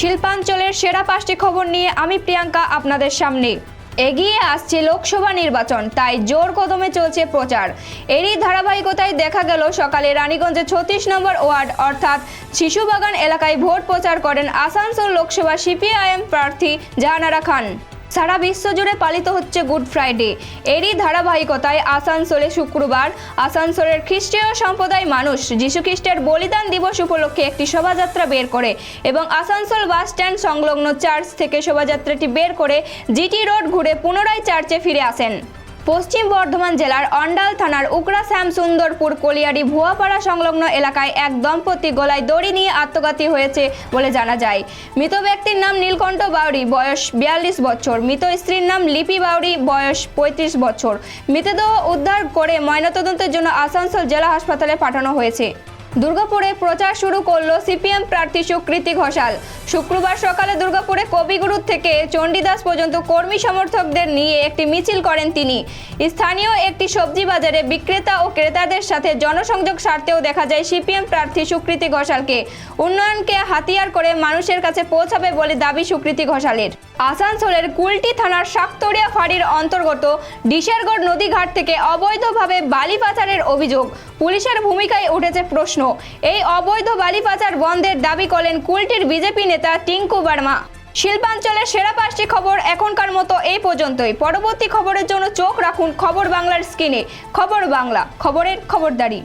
শিল্পাঞ্চলের সেরা পাঁচটি খবর নিয়ে আমি প্রিয়াঙ্কা আপনাদের সামনে। এগিয়ে আসছে লোকসভা নির্বাচন, তাই জোর কদমে চলছে প্রচার। এরই ধারাবাহিকতায় দেখা গেল সকালে রানীগঞ্জে ছত্রিশ নম্বর ওয়ার্ড, অর্থাৎ শিশুবাগান এলাকায় ভোট প্রচার করেন আসানসোল লোকসভা সিপিআইএম প্রার্থী জাহানারা খান। সারা বিশ্বজুড়ে পালিত হচ্ছে গুড ফ্রাইডে। এরই ধারাবাহিকতায় আসানসোলে শুক্রবার আসানসোলের খ্রিস্টীয় সম্প্রদায় মানুষ যীশুখ্রিস্টের বলিদান দিবস উপলক্ষে একটি শোভাযাত্রা বের করে এবং আসানসোল বাস স্ট্যান্ড সংলগ্ন চার্চ থেকে শোভাযাত্রাটি বের করে জিটি রোড ঘুরে পুনরায় চার্চে ফিরে আসেন। পশ্চিম বর্ধমান জেলার অন্ডাল থানার উকড়া শ্যাম সুন্দরপুর কলিয়ারি ভুয়াপাড়া সংলগ্ন এলাকায় এক দম্পতি গলায় দড়ি নিয়ে আত্মঘাতী হয়েছে বলে জানা যায়। মৃত ব্যক্তির নাম নীলকণ্ঠ বাউরি বয়স বিয়াল্লিশ বছর। মৃত স্ত্রীর নাম লিপি বাউরি বয়স পঁয়ত্রিশ বছর। মৃতদেহ উদ্ধার করে ময়নাতদন্তের জন্য আসানসোল জেলা হাসপাতালে পাঠানো হয়েছে। দুর্গাপুরে প্রচার শুরু করল সিপিএম প্রার্থী সুকৃতি ঘোষাল। শুক্রবার সকালে দুর্গাপুরে কবিগুরু থেকে চণ্ডীদাস পর্যন্ত কর্মী সমর্থকদের নিয়ে একটি মিছিল করেন তিনি। স্থানীয় একটি সবজি বাজারে বিক্রেতা ও ক্রেতাদের সাথে জনসংযোগ স্বার্থেও দেখা যায় সিপিএম প্রার্থী সুকৃতি ঘোষালকে। উন্নয়নকে হাতিয়ার করে মানুষের কাছে পৌঁছাবে বলে দাবি সুকৃতি ঘোষালের। আসানসোলের কুলটি থানার শাকতরিয়া ফাঁড়ির অন্তর্গত ডিশেরগড় নদীঘাট থেকে অবৈধভাবে বালি পাচারের অভিযোগ। পুলিশের ভূমিকায় উঠেছে প্রশ্ন। এই অবৈধ বালি পাচার বন্ধের দাবি করেন কুলটির বিজেপি নেতা টিঙ্কু বার্মা। শিল্পাঞ্চলের সেরা পাঁচটি খবর এখনকার মতো এই পর্যন্তই। পরবর্তী খবরের জন্য চোখ রাখুন খবর বাংলার স্ক্রিনে। খবর বাংলা, খবরের খবরদারি।